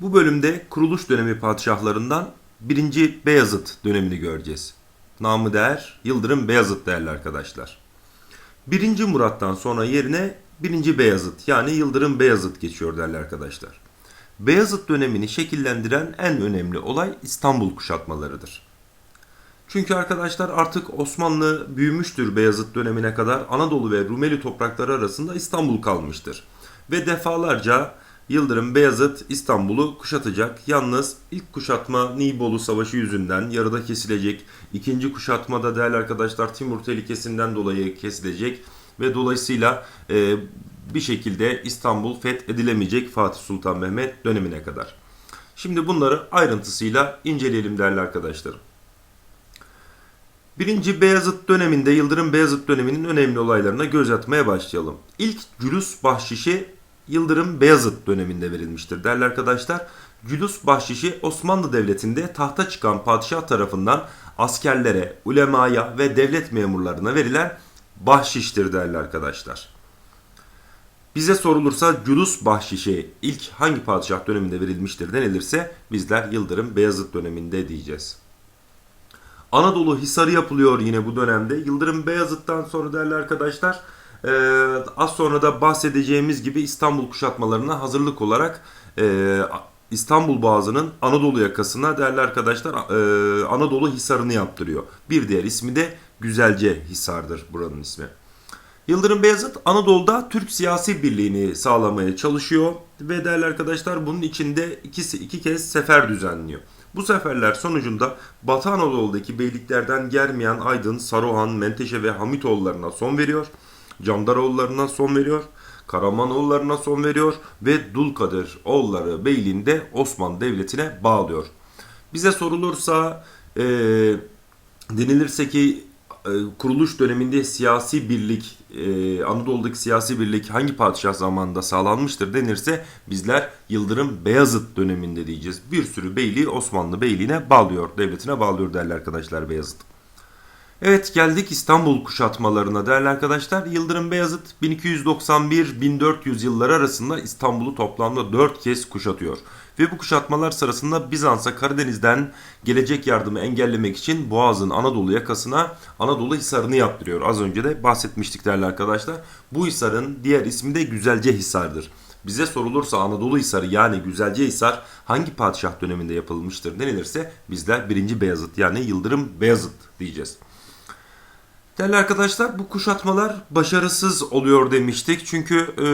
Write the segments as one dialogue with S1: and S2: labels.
S1: Bu bölümde kuruluş dönemi padişahlarından 1. Beyazıt dönemini göreceğiz. Namı değer Yıldırım Beyazıt değerli arkadaşlar. 1. Murat'tan sonra yerine 1. Beyazıt yani Yıldırım Beyazıt geçiyor değerli arkadaşlar. Beyazıt dönemini şekillendiren en önemli olay İstanbul kuşatmalarıdır. Çünkü arkadaşlar artık Osmanlı büyümüştür Beyazıt dönemine kadar Anadolu ve Rumeli toprakları arasında İstanbul kalmıştır. Ve defalarca Yıldırım Beyazıt İstanbul'u kuşatacak. Yalnız ilk kuşatma Nibolu Savaşı yüzünden yarıda kesilecek. İkinci kuşatmada değerli arkadaşlar Timur tehlikesinden dolayı kesilecek. Ve dolayısıyla e, bir şekilde İstanbul fethedilemeyecek Fatih Sultan Mehmet dönemine kadar. Şimdi bunları ayrıntısıyla inceleyelim değerli arkadaşlarım. Birinci Beyazıt döneminde Yıldırım Beyazıt döneminin önemli olaylarına göz atmaya başlayalım. İlk cülüs bahşişi Yıldırım Beyazıt döneminde verilmiştir değerli arkadaşlar. Cülüs bahşişi Osmanlı Devleti'nde tahta çıkan padişah tarafından askerlere, ulemaya ve devlet memurlarına verilen bahşiştir değerli arkadaşlar. Bize sorulursa cülus bahşişi ilk hangi padişah döneminde verilmiştir denilirse bizler Yıldırım Beyazıt döneminde diyeceğiz. Anadolu Hisarı yapılıyor yine bu dönemde. Yıldırım Beyazıt'tan sonra değerli arkadaşlar e, az sonra da bahsedeceğimiz gibi İstanbul kuşatmalarına hazırlık olarak e, İstanbul Boğazı'nın Anadolu yakasına değerli arkadaşlar e, Anadolu Hisarı'nı yaptırıyor. Bir diğer ismi de Güzelce Hisar'dır buranın ismi. Yıldırım Beyazıt Anadolu'da Türk siyasi birliğini sağlamaya çalışıyor ve değerli arkadaşlar bunun içinde ikisi iki kez sefer düzenliyor. Bu seferler sonucunda Batı Anadolu'daki beyliklerden Germiyan, Aydın, Saruhan, Menteşe ve Hamitoğullarına son veriyor. Candaroğullarına son veriyor. Karamanoğullarına son veriyor ve Dulkadir oğulları beyliğinde Osmanlı Devleti'ne bağlıyor. Bize sorulursa e, denilirse ki e, kuruluş döneminde siyasi birlik, e, Anadolu'daki siyasi birlik hangi padişah zamanında sağlanmıştır denirse bizler Yıldırım Beyazıt döneminde diyeceğiz. Bir sürü beyliği Osmanlı beyliğine bağlıyor, devletine bağlıyor değerli arkadaşlar Beyazıt. Evet geldik İstanbul kuşatmalarına değerli arkadaşlar. Yıldırım Beyazıt 1291-1400 yılları arasında İstanbul'u toplamda 4 kez kuşatıyor. Ve bu kuşatmalar sırasında Bizans'a Karadeniz'den gelecek yardımı engellemek için Boğaz'ın Anadolu yakasına Anadolu Hisarı'nı yaptırıyor. Az önce de bahsetmiştik değerli arkadaşlar. Bu Hisar'ın diğer ismi de Güzelce Hisar'dır. Bize sorulursa Anadolu Hisarı yani Güzelce Hisar hangi padişah döneminde yapılmıştır denilirse bizler 1. Beyazıt yani Yıldırım Beyazıt diyeceğiz. Değerli arkadaşlar bu kuşatmalar başarısız oluyor demiştik. Çünkü e,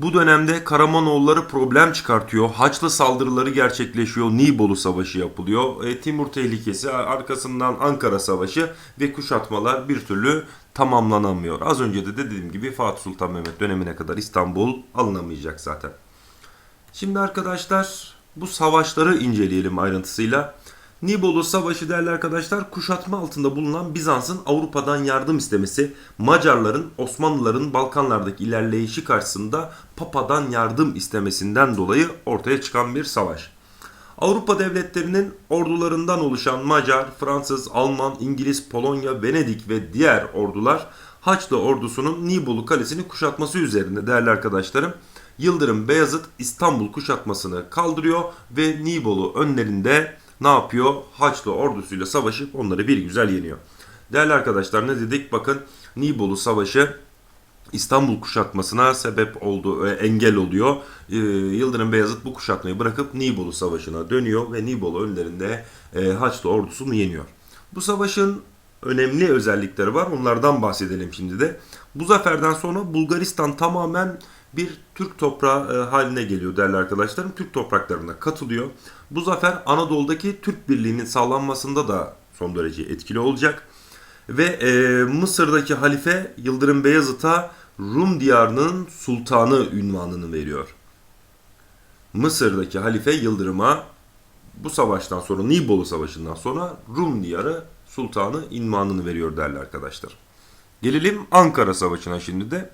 S1: bu dönemde Karamanoğulları problem çıkartıyor. Haçlı saldırıları gerçekleşiyor. Nibolu Savaşı yapılıyor. E, Timur tehlikesi, arkasından Ankara Savaşı ve kuşatmalar bir türlü tamamlanamıyor. Az önce de dediğim gibi Fatih Sultan Mehmet dönemine kadar İstanbul alınamayacak zaten. Şimdi arkadaşlar bu savaşları inceleyelim ayrıntısıyla. Nibolu Savaşı değerli arkadaşlar kuşatma altında bulunan Bizans'ın Avrupa'dan yardım istemesi, Macarların Osmanlıların Balkanlardaki ilerleyişi karşısında Papa'dan yardım istemesinden dolayı ortaya çıkan bir savaş. Avrupa devletlerinin ordularından oluşan Macar, Fransız, Alman, İngiliz, Polonya, Venedik ve diğer ordular Haçlı ordusunun Nibolu kalesini kuşatması üzerinde değerli arkadaşlarım Yıldırım Beyazıt İstanbul kuşatmasını kaldırıyor ve Nibolu önlerinde ne yapıyor? Haçlı ordusuyla savaşıp onları bir güzel yeniyor. Değerli arkadaşlar ne dedik? Bakın Nibolu Savaşı İstanbul kuşatmasına sebep oldu, engel oluyor. E, Yıldırım Beyazıt bu kuşatmayı bırakıp Nibolu Savaşı'na dönüyor ve Nibolu önlerinde e, Haçlı ordusunu yeniyor. Bu savaşın önemli özellikleri var. Onlardan bahsedelim şimdi de. Bu zaferden sonra Bulgaristan tamamen bir Türk toprağı e, haline geliyor değerli arkadaşlarım. Türk topraklarına katılıyor. Bu zafer Anadolu'daki Türk birliğinin sağlanmasında da son derece etkili olacak. Ve e, Mısır'daki halife Yıldırım Beyazıt'a Rum diyarının sultanı ünvanını veriyor. Mısır'daki halife Yıldırım'a bu savaştan sonra Nibolu Savaşı'ndan sonra Rum diyarı sultanı ünvanını veriyor değerli arkadaşlar. Gelelim Ankara Savaşı'na şimdi de.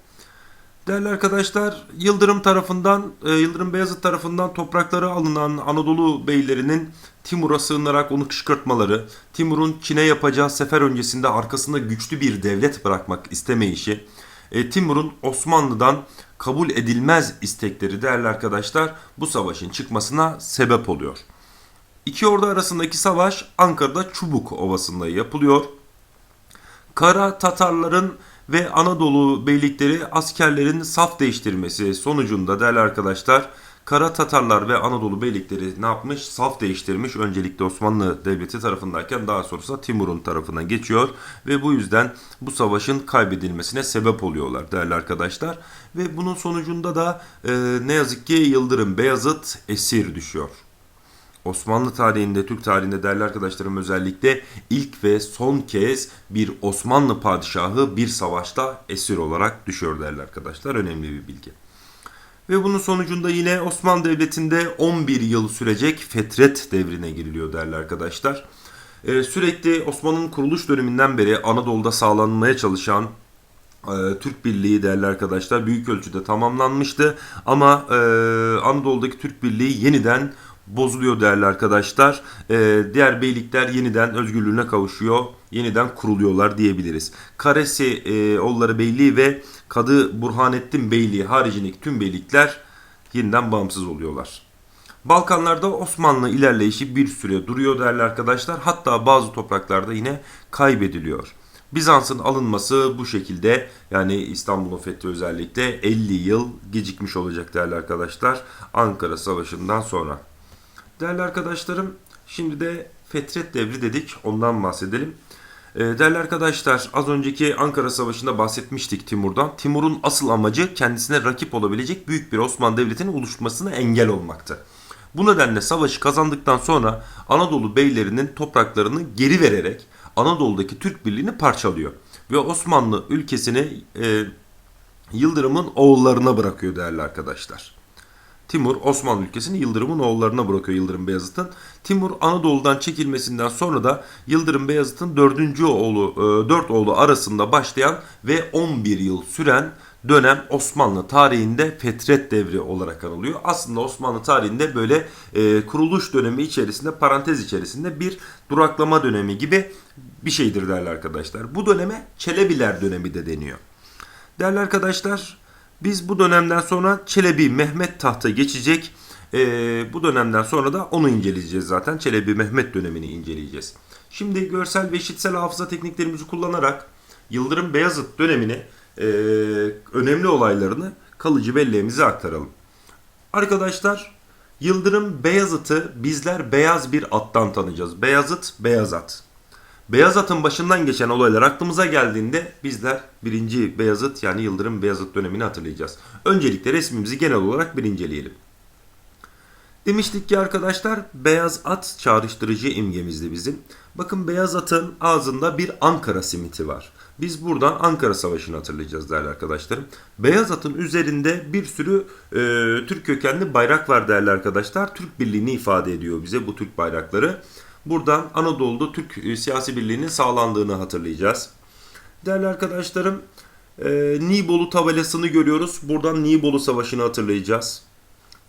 S1: Değerli arkadaşlar, Yıldırım tarafından, e, Yıldırım Beyazıt tarafından toprakları alınan Anadolu beylerinin Timur'a sığınarak onu kışkırtmaları, Timur'un Çin'e yapacağı sefer öncesinde arkasında güçlü bir devlet bırakmak istemeyişi, e, Timur'un Osmanlı'dan kabul edilmez istekleri değerli arkadaşlar bu savaşın çıkmasına sebep oluyor. İki ordu arasındaki savaş Ankara'da Çubuk Ovası'nda yapılıyor. Kara Tatarların ve Anadolu beylikleri askerlerin saf değiştirmesi sonucunda değerli arkadaşlar Kara Tatarlar ve Anadolu beylikleri ne yapmış? Saf değiştirmiş. Öncelikle Osmanlı Devleti tarafındayken daha sonrasında Timur'un tarafına geçiyor. Ve bu yüzden bu savaşın kaybedilmesine sebep oluyorlar değerli arkadaşlar. Ve bunun sonucunda da e, ne yazık ki Yıldırım Beyazıt esir düşüyor. Osmanlı tarihinde, Türk tarihinde değerli arkadaşlarım özellikle ilk ve son kez bir Osmanlı padişahı bir savaşta esir olarak düşüyor değerli arkadaşlar. Önemli bir bilgi. Ve bunun sonucunda yine Osmanlı Devleti'nde 11 yıl sürecek fetret devrine giriliyor değerli arkadaşlar. Ee, sürekli Osmanlı'nın kuruluş döneminden beri Anadolu'da sağlanmaya çalışan e, Türk Birliği değerli arkadaşlar büyük ölçüde tamamlanmıştı. Ama e, Anadolu'daki Türk Birliği yeniden bozuluyor değerli arkadaşlar. E, diğer beylikler yeniden özgürlüğüne kavuşuyor. Yeniden kuruluyorlar diyebiliriz. Karesi e, Oğulları Beyliği ve Kadı Burhanettin Beyliği haricindeki tüm beylikler yeniden bağımsız oluyorlar. Balkanlarda Osmanlı ilerleyişi bir süre duruyor değerli arkadaşlar. Hatta bazı topraklarda yine kaybediliyor. Bizans'ın alınması bu şekilde yani İstanbul'un fethi özellikle 50 yıl gecikmiş olacak değerli arkadaşlar. Ankara Savaşı'ndan sonra. Değerli arkadaşlarım şimdi de Fetret Devri dedik ondan bahsedelim. Ee, değerli arkadaşlar az önceki Ankara Savaşı'nda bahsetmiştik Timur'dan. Timur'un asıl amacı kendisine rakip olabilecek büyük bir Osmanlı Devleti'nin oluşmasına engel olmaktı. Bu nedenle savaşı kazandıktan sonra Anadolu beylerinin topraklarını geri vererek Anadolu'daki Türk birliğini parçalıyor. Ve Osmanlı ülkesini e, Yıldırım'ın oğullarına bırakıyor değerli arkadaşlar. Timur Osmanlı ülkesini Yıldırım'ın oğullarına bırakıyor Yıldırım Beyazıt'ın. Timur Anadolu'dan çekilmesinden sonra da Yıldırım Beyazıt'ın dördüncü oğlu, e, dört oğlu arasında başlayan ve 11 yıl süren dönem Osmanlı tarihinde Fetret Devri olarak anılıyor. Aslında Osmanlı tarihinde böyle e, kuruluş dönemi içerisinde parantez içerisinde bir duraklama dönemi gibi bir şeydir değerli arkadaşlar. Bu döneme Çelebiler dönemi de deniyor. Değerli arkadaşlar biz bu dönemden sonra Çelebi Mehmet tahta geçecek. Ee, bu dönemden sonra da onu inceleyeceğiz zaten. Çelebi Mehmet dönemini inceleyeceğiz. Şimdi görsel ve işitsel hafıza tekniklerimizi kullanarak Yıldırım Beyazıt dönemini e, önemli olaylarını kalıcı belleğimize aktaralım. Arkadaşlar Yıldırım Beyazıt'ı bizler beyaz bir attan tanıyacağız. Beyazıt, beyaz at. Beyaz atın başından geçen olaylar aklımıza geldiğinde bizler birinci Beyazıt yani Yıldırım Beyazıt dönemini hatırlayacağız. Öncelikle resmimizi genel olarak bir inceleyelim. Demiştik ki arkadaşlar beyaz at çağrıştırıcı imgemizdi bizim. Bakın beyaz atın ağzında bir Ankara simiti var. Biz buradan Ankara Savaşı'nı hatırlayacağız değerli arkadaşlarım. Beyaz atın üzerinde bir sürü e, Türk kökenli bayrak var değerli arkadaşlar. Türk birliğini ifade ediyor bize bu Türk bayrakları. Buradan Anadolu'da Türk e, siyasi birliğinin sağlandığını hatırlayacağız. Değerli arkadaşlarım e, Nibolu tabelasını görüyoruz. Buradan Nibolu Savaşı'nı hatırlayacağız.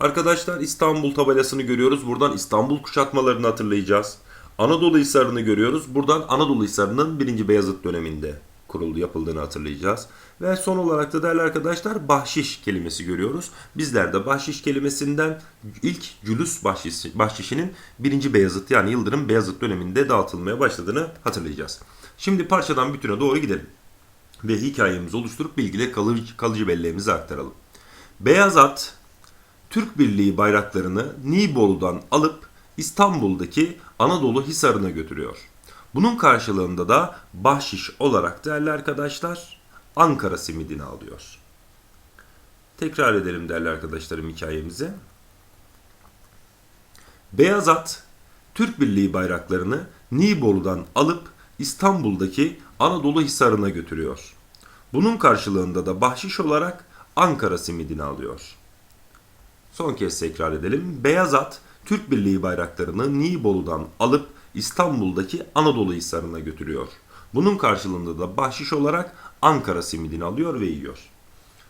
S1: Arkadaşlar İstanbul tabelasını görüyoruz. Buradan İstanbul kuşatmalarını hatırlayacağız. Anadolu Hisarı'nı görüyoruz. Buradan Anadolu Hisarı'nın 1. Beyazıt döneminde kuruldu, yapıldığını hatırlayacağız. Ve son olarak da değerli arkadaşlar bahşiş kelimesi görüyoruz. Bizler de bahşiş kelimesinden ilk cülüs bahşişi, bahşişinin 1. Beyazıt yani Yıldırım Beyazıt döneminde dağıtılmaya başladığını hatırlayacağız. Şimdi parçadan bütüne doğru gidelim. Ve hikayemizi oluşturup bilgiyle kalıcı, kalıcı belleğimize aktaralım. Beyaz at, Türk Birliği bayraklarını Nibolu'dan alıp İstanbul'daki Anadolu Hisarı'na götürüyor. Bunun karşılığında da bahşiş olarak değerli arkadaşlar Ankara simidini alıyor. Tekrar edelim değerli arkadaşlarım hikayemizi. Beyaz at Türk Birliği bayraklarını Nibolu'dan alıp İstanbul'daki Anadolu Hisarı'na götürüyor. Bunun karşılığında da bahşiş olarak Ankara simidini alıyor. Son kez tekrar edelim. Beyaz at Türk Birliği bayraklarını Nibolu'dan alıp İstanbul'daki Anadolu Hisarı'na götürüyor. Bunun karşılığında da bahşiş olarak Ankara simidini alıyor ve yiyor.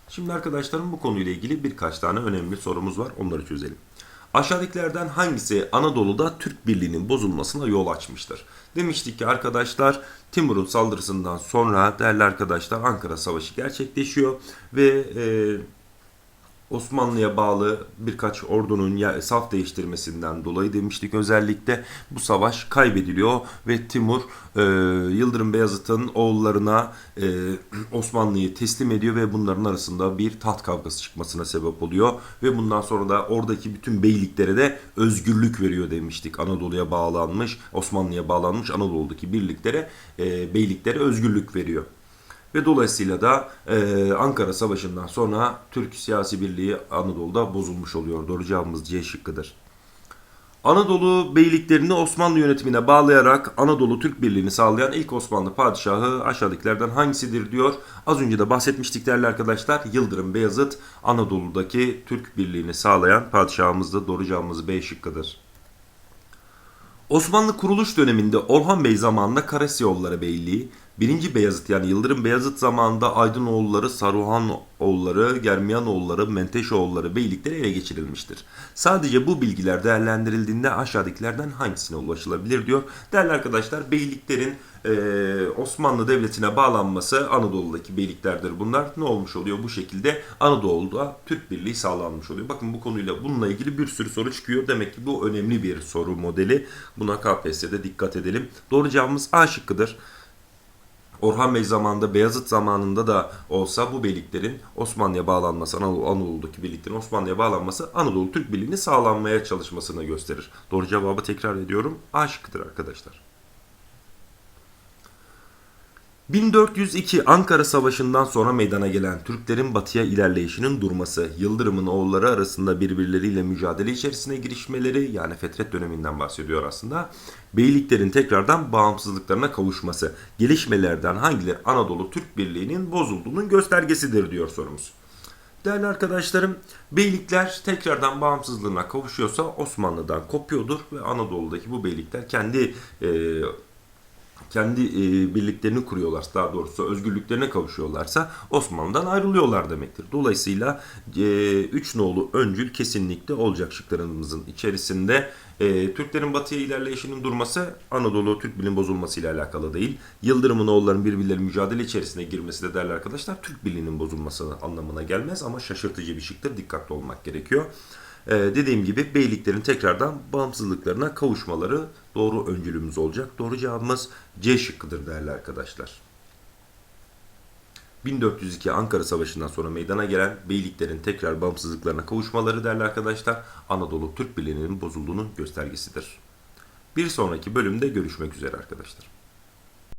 S1: Şimdi arkadaşlarım bu konuyla ilgili birkaç tane önemli sorumuz var. Onları çözelim. Aşağıdakilerden hangisi Anadolu'da Türk Birliği'nin bozulmasına yol açmıştır? Demiştik ki arkadaşlar Timur'un saldırısından sonra değerli arkadaşlar Ankara Savaşı gerçekleşiyor ve e, Osmanlı'ya bağlı birkaç ordunun saf değiştirmesinden dolayı demiştik özellikle bu savaş kaybediliyor ve Timur e, Yıldırım Beyazıt'ın oğullarına e, Osmanlı'yı teslim ediyor ve bunların arasında bir taht kavgası çıkmasına sebep oluyor ve bundan sonra da oradaki bütün beyliklere de özgürlük veriyor demiştik. Anadolu'ya bağlanmış, Osmanlı'ya bağlanmış Anadolu'daki birliklere, e, beyliklere özgürlük veriyor. Ve dolayısıyla da e, Ankara Savaşı'ndan sonra Türk siyasi birliği Anadolu'da bozulmuş oluyor. Doğru cevabımız C şıkkıdır. Anadolu beyliklerini Osmanlı yönetimine bağlayarak Anadolu Türk Birliği'ni sağlayan ilk Osmanlı padişahı aşağıdakilerden hangisidir diyor. Az önce de bahsetmiştik değerli arkadaşlar. Yıldırım Beyazıt Anadolu'daki Türk Birliği'ni sağlayan padişahımızdı. Doğru cevabımız B şıkkıdır. Osmanlı kuruluş döneminde Orhan Bey zamanında Karasyolları Beyliği, 1. Beyazıt yani Yıldırım Beyazıt zamanında Aydınoğulları, Saruhanoğulları, Germiyanoğulları, Menteşoğulları beylikleri ele geçirilmiştir. Sadece bu bilgiler değerlendirildiğinde aşağıdakilerden hangisine ulaşılabilir diyor. Değerli arkadaşlar beyliklerin eee, Osmanlı Devleti'ne bağlanması Anadolu'daki beyliklerdir bunlar. Ne olmuş oluyor bu şekilde? Anadolu'da Türk Birliği sağlanmış oluyor. Bakın bu konuyla bununla ilgili bir sürü soru çıkıyor. Demek ki bu önemli bir soru modeli. Buna KPSS'de dikkat edelim. Doğru cevabımız A şıkkıdır. Orhan Bey zamanında Beyazıt zamanında da olsa bu beyliklerin Osmanlı'ya bağlanması, Anadolu, Anadolu'daki birliklerin Osmanlı'ya bağlanması Anadolu Türk Birliği'ni sağlanmaya çalışmasını gösterir. Doğru cevabı tekrar ediyorum. A arkadaşlar. 1402 Ankara Savaşı'ndan sonra meydana gelen Türklerin batıya ilerleyişinin durması, Yıldırım'ın oğulları arasında birbirleriyle mücadele içerisine girişmeleri yani Fetret döneminden bahsediyor aslında. Beyliklerin tekrardan bağımsızlıklarına kavuşması, gelişmelerden hangileri Anadolu Türk Birliği'nin bozulduğunun göstergesidir diyor sorumuz. Değerli arkadaşlarım, beylikler tekrardan bağımsızlığına kavuşuyorsa Osmanlı'dan kopuyordur ve Anadolu'daki bu beylikler kendi e, kendi e, birliklerini kuruyorlarsa daha doğrusu özgürlüklerine kavuşuyorlarsa Osmanlı'dan ayrılıyorlar demektir. Dolayısıyla 3 nolu öncül kesinlikle olacak şıklarımızın içerisinde. E, Türklerin batıya ilerleyişinin durması Anadolu Türk Birliği'nin bozulması ile alakalı değil. Yıldırım'ın oğulların birbirleri mücadele içerisine girmesi de değerli arkadaşlar Türk Birliği'nin bozulması anlamına gelmez ama şaşırtıcı bir şıktır. Dikkatli olmak gerekiyor. Ee, dediğim gibi beyliklerin tekrardan bağımsızlıklarına kavuşmaları doğru öncülümüz olacak. Doğru cevabımız C şıkkıdır değerli arkadaşlar. 1402 Ankara Savaşı'ndan sonra meydana gelen beyliklerin tekrar bağımsızlıklarına kavuşmaları değerli arkadaşlar Anadolu Türk Birliği'nin bozulduğunun göstergesidir. Bir sonraki bölümde görüşmek üzere arkadaşlar.